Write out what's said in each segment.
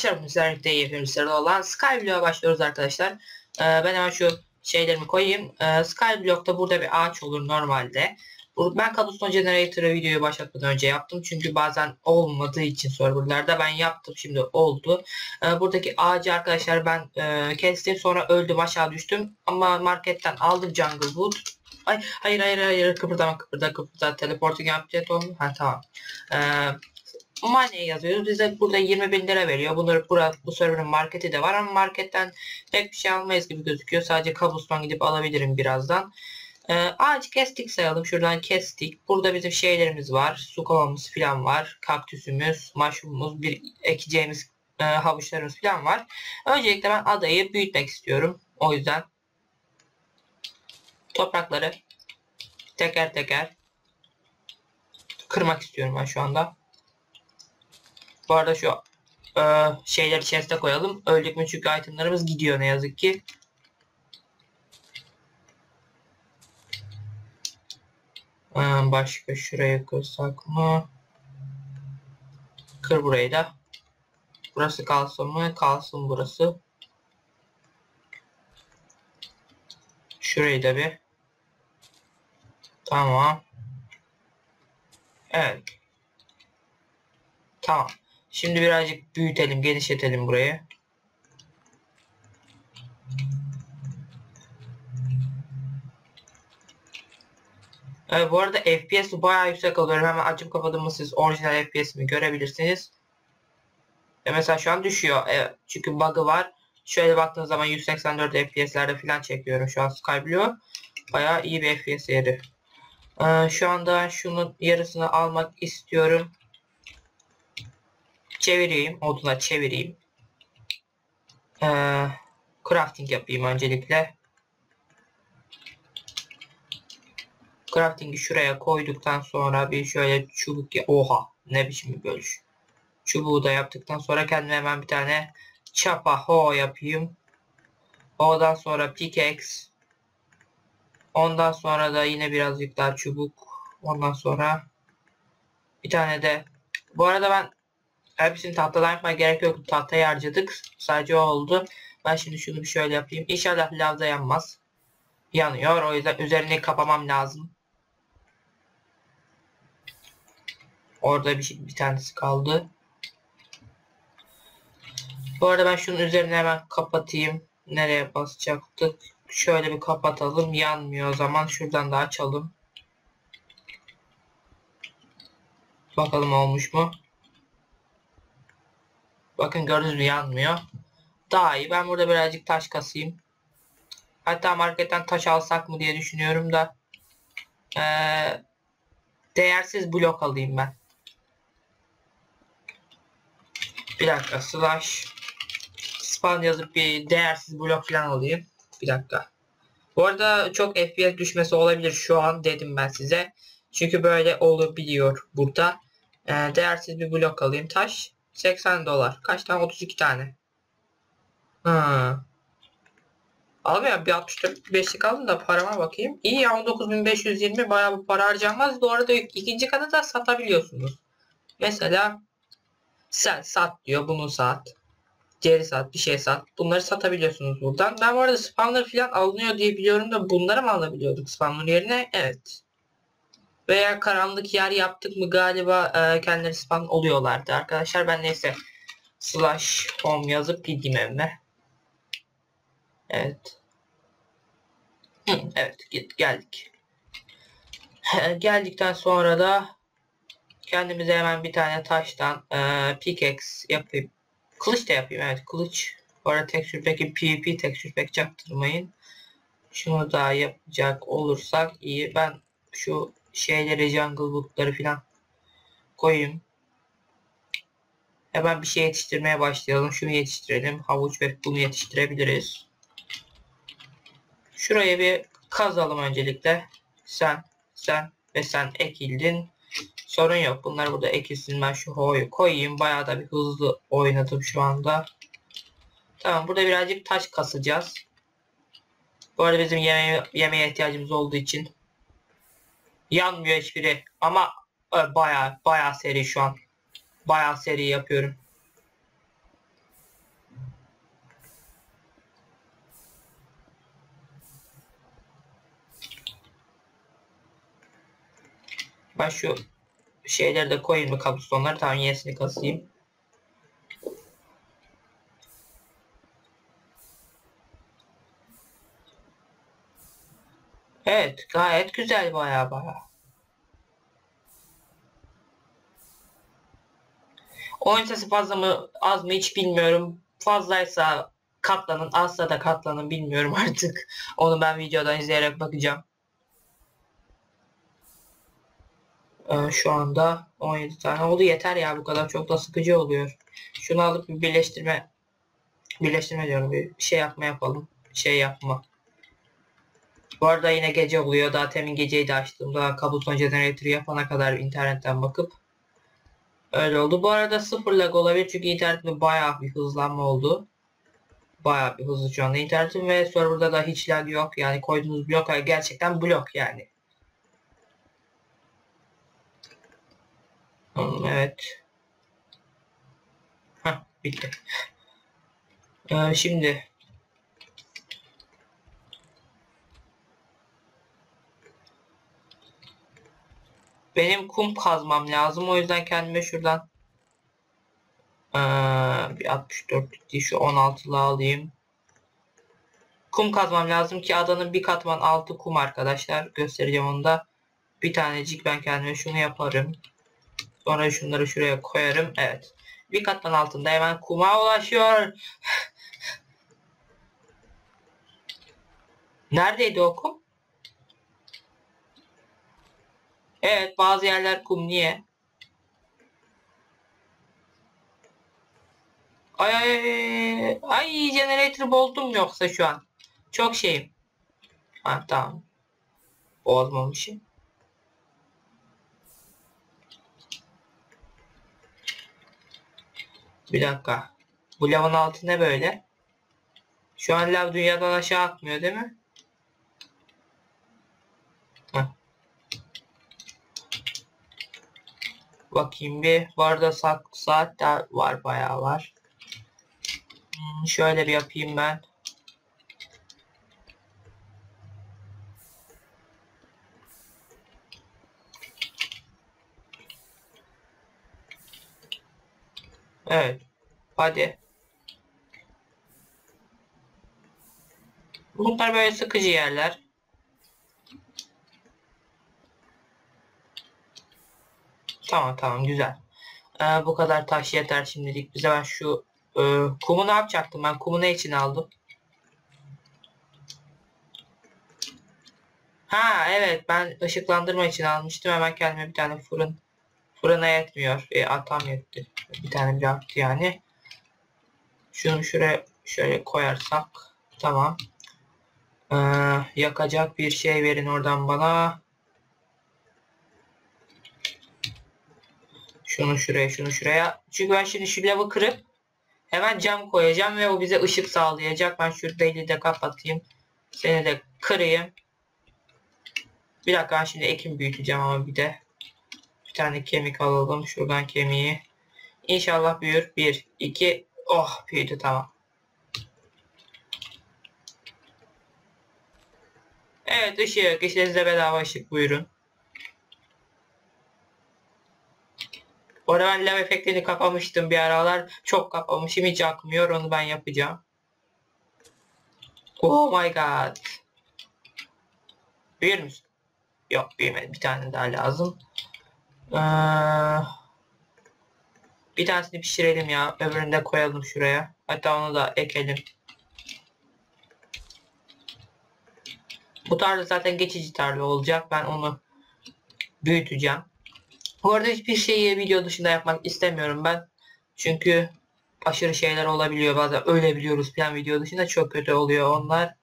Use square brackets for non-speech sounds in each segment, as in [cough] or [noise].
Arkadaşlar bizlerle yapıyorum sırada olan Skyblock'a başlıyoruz arkadaşlar. Ee, ben hemen şu şeylerimi koyayım. Ee, Skyblock'ta burada bir ağaç olur normalde. Ben Cobblestone Generator'ı videoyu başlatmadan önce yaptım. Çünkü bazen olmadığı için serverlarda ben yaptım şimdi oldu. Ee, buradaki ağacı arkadaşlar ben e, kestim sonra öldüm aşağı düştüm. Ama marketten aldım Jungle Wood. Ay hayır hayır hayır kıpırdama kıpırda kıpırda teleporting update oldu. Ha tamam. Ee, Money yazıyoruz. Bize burada 20 bin lira veriyor. Bunları bura, bu serverın marketi de var ama marketten pek bir şey almayız gibi gözüküyor. Sadece cobblestone gidip alabilirim birazdan. Ee, ağacı kestik sayalım. Şuradan kestik. Burada bizim şeylerimiz var. Su kovamız falan var. Kaktüsümüz, mushroomumuz, bir ekeceğimiz e, havuçlarımız falan var. Öncelikle ben adayı büyütmek istiyorum. O yüzden toprakları teker teker kırmak istiyorum ben şu anda. Bu arada şu e, şeyleri chest'e koyalım. Öldük mü çünkü itemlarımız gidiyor ne yazık ki. E, başka şuraya kırsak mı? Kır burayı da. Burası kalsın mı? Kalsın burası. Şurayı da bir. Tamam. Evet. Tamam. Şimdi birazcık büyütelim, genişletelim burayı. Evet, bu arada FPS bayağı yüksek alıyorum. Hemen açıp kapadığımı siz orijinal FPS'imi görebilirsiniz. E mesela şu an düşüyor. Evet, çünkü bug'ı var. Şöyle baktığınız zaman 184 FPS'lerde falan çekiyorum şu an Skyblock. Bayağı iyi bir FPS yeri. Ee, şu anda şunun yarısını almak istiyorum çevireyim. Oduna çevireyim. Ee, crafting yapayım öncelikle. Crafting'i şuraya koyduktan sonra bir şöyle çubuk ya oha ne biçim bir bölüş. Çubuğu da yaptıktan sonra kendime hemen bir tane çapa ho yapayım. O'dan sonra pickaxe. Ondan sonra da yine birazcık daha çubuk. Ondan sonra bir tane de bu arada ben Hepsini tahtadan yapmaya gerek yok. Tahtayı harcadık. Sadece o oldu. Ben şimdi şunu bir şöyle yapayım. İnşallah lavda yanmaz. Yanıyor. O yüzden üzerini kapamam lazım. Orada bir, şey, bir tanesi kaldı. Bu arada ben şunun üzerine hemen kapatayım. Nereye basacaktık? Şöyle bir kapatalım. Yanmıyor o zaman. Şuradan da açalım. Bakalım olmuş mu? Bakın gördünüz mü yanmıyor. Daha iyi. Ben burada birazcık taş kasayım. Hatta marketten taş alsak mı diye düşünüyorum da. Ee, değersiz blok alayım ben. Bir dakika slash spawn yazıp bir değersiz blok falan alayım. Bir dakika. Bu arada çok FPS düşmesi olabilir şu an dedim ben size. Çünkü böyle olabiliyor burada. Ee, değersiz bir blok alayım. Taş 80 dolar. Kaç tane? 32 tane. Ha. Almıyor bir 65'lik aldım da parama bakayım. İyi ya 19.520 bayağı bir para harcanmaz. Bu arada ikinci kanı da satabiliyorsunuz. Mesela sen sat diyor bunu sat. Geri sat bir şey sat. Bunları satabiliyorsunuz buradan. Ben bu arada spawner falan alınıyor diye biliyorum da bunları mı alabiliyorduk spawner yerine? Evet. Veya karanlık yer yaptık mı galiba e, kendileri spawn oluyorlardı arkadaşlar. Ben neyse slash home yazıp gideyim evime. Evet. Hı, evet git geldik. Geldikten sonra da kendimize hemen bir tane taştan e, pickaxe yapayım. Kılıç da yapayım evet kılıç. Bu arada texture pack'i PvP texture pack çaktırmayın. Şunu da yapacak olursak iyi. Ben şu şeyleri jungle bookları falan koyayım. Hemen bir şey yetiştirmeye başlayalım. Şunu yetiştirelim. Havuç ve bunu yetiştirebiliriz. Şuraya bir kazalım öncelikle. Sen, sen ve sen ekildin. Sorun yok. Bunlar burada ekilsin. Ben şu hoyu koyayım. Bayağı da bir hızlı oynadım şu anda. Tamam. Burada birazcık taş kasacağız. Bu arada bizim yemeğe, yemeğe ihtiyacımız olduğu için Yanmıyor hiçbiri ama e, baya baya seri şu an. Baya seri yapıyorum. Ben şu şeyleri de koyayım mı kabustonları tamam yenisini kasayım. Evet gayet güzel baya baya. Oyun sesi fazla mı az mı hiç bilmiyorum. Fazlaysa katlanın azsa da katlanın bilmiyorum [laughs] artık. Onu ben videodan izleyerek bakacağım. Ee, şu anda 17 tane oldu. Yeter ya bu kadar çok da sıkıcı oluyor. Şunu alıp bir birleştirme birleştirme diyorum bir şey yapma yapalım. Şey yapma. Bu arada yine gece oluyor. Daha temin geceyi de açtığımda kabloson jeneratörü yapana kadar internetten bakıp öyle oldu. Bu arada sıfır lag olabilir çünkü internette bayağı bir hızlanma oldu. Bayağı bir hızlı şu anda internetim ve serverda da hiç lag yok. Yani koyduğunuz blok gerçekten blok yani. Hmm, Evet. Heh, bitti. Ee, şimdi benim kum kazmam lazım. O yüzden kendime şuradan ee, bir 64'lük değil şu 16'lı alayım. Kum kazmam lazım ki adanın bir katman altı kum arkadaşlar. Göstereceğim onu da. Bir tanecik ben kendime şunu yaparım. Sonra şunları şuraya koyarım. Evet. Bir katman altında hemen kuma ulaşıyor. [laughs] Neredeydi o kum? Evet bazı yerler kum niye? Ay ay ay generator bozdum yoksa şu an. Çok şeyim. Ha tamam. Bozmamışım. Bir dakika. Bu lavın altı ne böyle? Şu an lav dünyadan aşağı akmıyor değil mi? Bakayım bir. Bu arada saat, de var bayağı var. Hmm, şöyle bir yapayım ben. Evet. Hadi. Bunlar böyle sıkıcı yerler. Tamam tamam güzel. Ee, bu kadar taş yeter şimdilik. Bize ben şu e, kumu ne yapacaktım? Ben kumu ne için aldım? Ha evet ben ışıklandırma için almıştım. Hemen kendime bir tane fırın fırına yetmiyor. E, atam yetti. Bir tane bir yani. Şunu şuraya şöyle koyarsak tamam. Ee, yakacak bir şey verin oradan bana. Şunu şuraya şunu şuraya. Çünkü ben şimdi şu lavı kırıp hemen cam koyacağım ve o bize ışık sağlayacak. Ben şurada eli de kapatayım. Seni de kırayım. Bir dakika ben şimdi ekim büyüteceğim ama bir de. Bir tane kemik alalım. Şuradan kemiği. İnşallah büyür. 1, 2, oh büyüdü tamam. Evet ışık. İşte size bedava ışık buyurun. Orada ben lav efektini kapamıştım bir aralar. Çok kapamışım. Hiç akmıyor. Onu ben yapacağım. Oh my god. Büyür müsün? Yok büyümedi. Bir tane daha lazım. Ee, bir tanesini pişirelim ya. Öbürünü de koyalım şuraya. Hatta onu da ekelim. Bu tarla zaten geçici tarla olacak. Ben onu büyüteceğim. Bu arada hiçbir şeyi video dışında yapmak istemiyorum ben. Çünkü aşırı şeyler olabiliyor bazen ölebiliyoruz plan video dışında çok kötü oluyor onlar.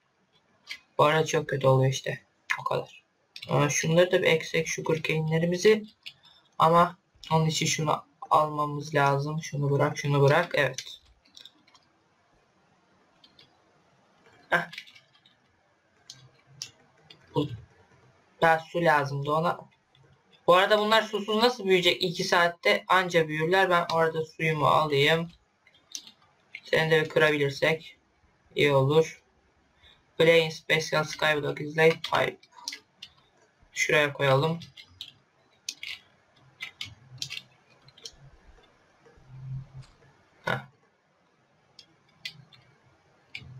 Bu arada çok kötü oluyor işte. O kadar. Ee, şunları da bir eksik sugar cane'lerimizi ama onun için şunu almamız lazım. Şunu bırak, şunu bırak. Evet. Heh. Daha su lazımdı ona. Bu arada bunlar susuz nasıl büyüyecek? 2 saatte anca büyürler. Ben orada suyumu alayım. Seni de kırabilirsek iyi olur. Play in Special Skyblock Slate Pipe. Şuraya koyalım.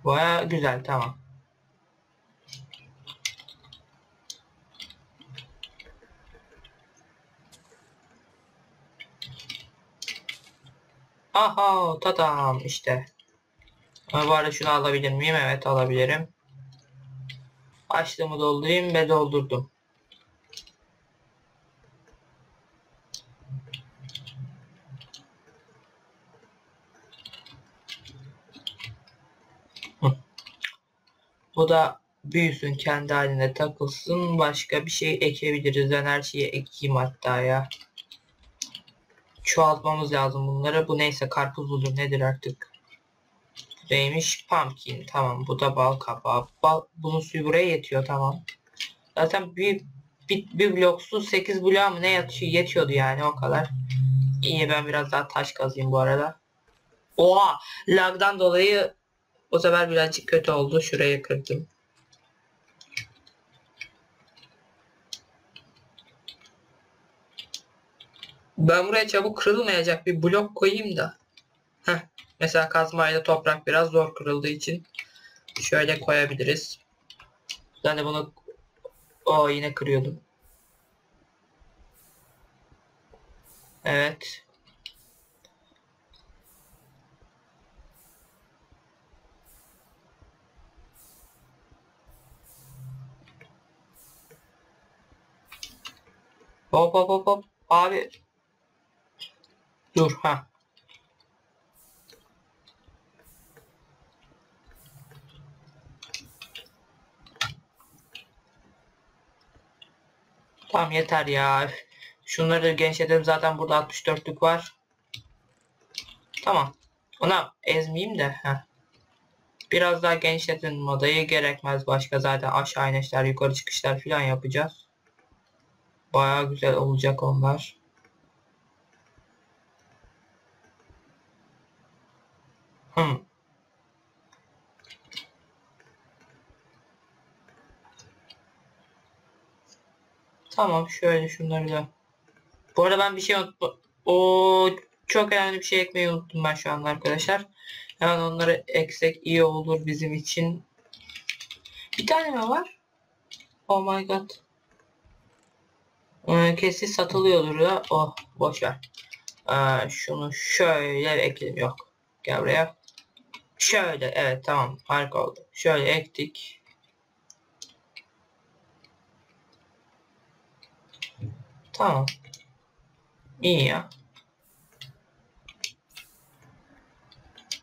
Baya güzel tamam. Aha tadam işte. Ha, bu arada şunu alabilir miyim? Evet alabilirim. Açlığımı doldurayım ve doldurdum. Bu da büyüsün kendi haline takılsın. Başka bir şey ekebiliriz. Ben her şeyi ekeyim hatta ya. Çoğaltmamız lazım bunları. Bu neyse karpuz budur nedir artık. Bu neymiş? Pumpkin. Tamam bu da bal kabağı. Bal, bunun suyu buraya yetiyor tamam. Zaten bir, bir, bir blok su 8 bloğa mı ne yatıyor, yetiyordu yani o kadar. İyi ben biraz daha taş kazayım bu arada. Oha lagdan dolayı o sefer birazcık kötü oldu. Şurayı kırdım. Ben buraya çabuk kırılmayacak bir blok koyayım da. Heh. Mesela kazmayla toprak biraz zor kırıldığı için şöyle koyabiliriz. Ben de bunu o yine kırıyordum. Evet. Hop hop hop hop. Abi. Dur ha. Tamam yeter ya. Şunları genişletelim zaten burada 64'lük var. Tamam. Ona ezmeyeyim de. Heh. Biraz daha genişletin modayı gerekmez başka zaten aşağı inişler yukarı çıkışlar falan yapacağız. Baya güzel olacak onlar. Tamam şöyle şunları da. Bu arada ben bir şey unuttum. O çok önemli bir şey ekmeyi unuttum ben şu anda arkadaşlar. Hemen onları eksek iyi olur bizim için. Bir tane mi var? Oh my god. Ee, kesin satılıyordur da. Oh boş ver. Ee, şunu şöyle ekledim. Yok. Gel buraya. Şöyle evet tamam harika oldu. Şöyle ektik. Tamam. İyi ya.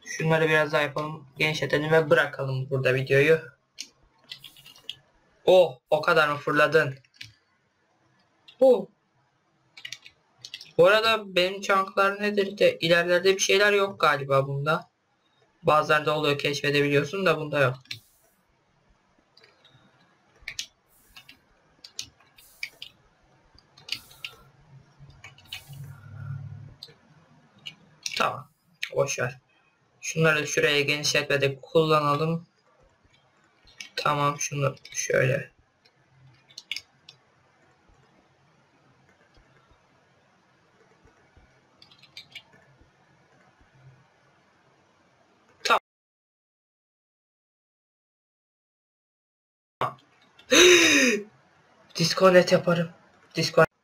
Şunları biraz daha yapalım. Genişletelim ve bırakalım burada videoyu. Oh o kadar mı fırladın? Oh. Bu arada benim çanklar nedir de ilerlerde bir şeyler yok galiba bunda. Bazılarda oluyor keşfedebiliyorsun da bunda yok. Tamam. Boşver. Şunları şuraya genişletmede kullanalım. Tamam şunu şöyle. Tamam. Disconnect yaparım. Disconnect.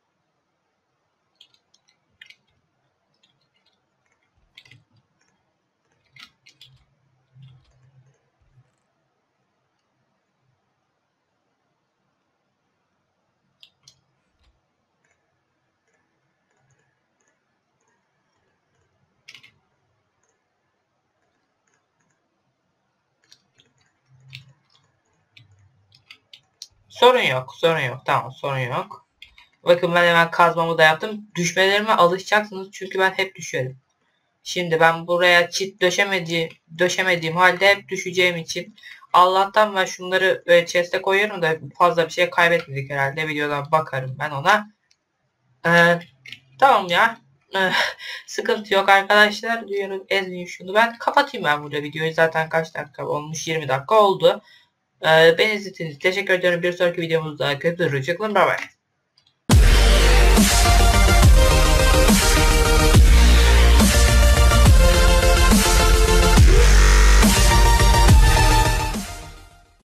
Sorun yok. Sorun yok. Tamam sorun yok. Bakın ben hemen kazmamı da yaptım. Düşmelerime alışacaksınız. Çünkü ben hep düşerim. Şimdi ben buraya çit döşemediğim, döşemediğim halde hep düşeceğim için Allah'tan ben şunları böyle chest'e koyuyorum da fazla bir şey kaybetmedik herhalde. Videodan bakarım ben ona. Ee, tamam ya. Ee, [laughs] sıkıntı yok arkadaşlar. Diyorum ezmeyeyim şunu. Ben kapatayım ben burada videoyu. Zaten kaç dakika olmuş? 20 dakika oldu. Ee, beni izlediğiniz için teşekkür ediyorum. Bir sonraki videomuzda görüşmek üzere. Bay bay.